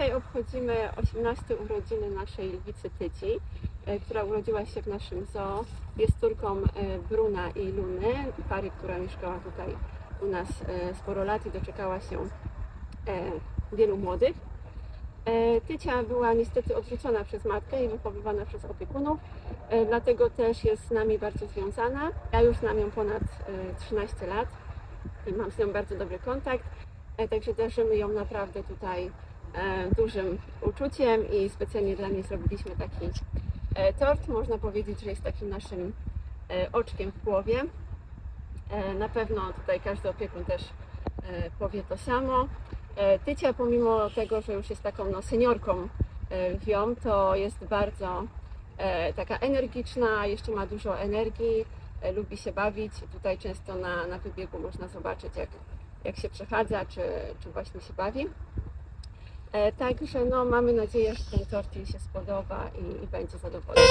Dzisiaj obchodzimy 18 urodziny naszej lwicy Tyci, e, która urodziła się w naszym zoo. Jest córką e, Bruna i Luny, pary, która mieszkała tutaj u nas e, sporo lat i doczekała się wielu młodych. Tycia była niestety odrzucona przez matkę i wychowywana przez opiekunów, dlatego też jest z nami bardzo związana. Ja już znam ją ponad e, 13 lat i mam z nią bardzo dobry kontakt, także darzymy ją naprawdę tutaj dużym uczuciem i specjalnie dla niej zrobiliśmy taki e, tort. Można powiedzieć, że jest takim naszym e, oczkiem w głowie. E, Na pewno tutaj każdy opiekun też e, powie to samo. E, Tycia pomimo tego, że już jest taką no, seniorką e, lwią, to jest bardzo e, taka energiczna, jeszcze ma dużo energii, e, lubi się bawić. Tutaj często na, na wybiegu można zobaczyć, jak, jak się przechadza, czy, czy właśnie się bawi. E, Także no, mamy nadzieję, że ten tort jej się spodoba i, i będzie zadowolona.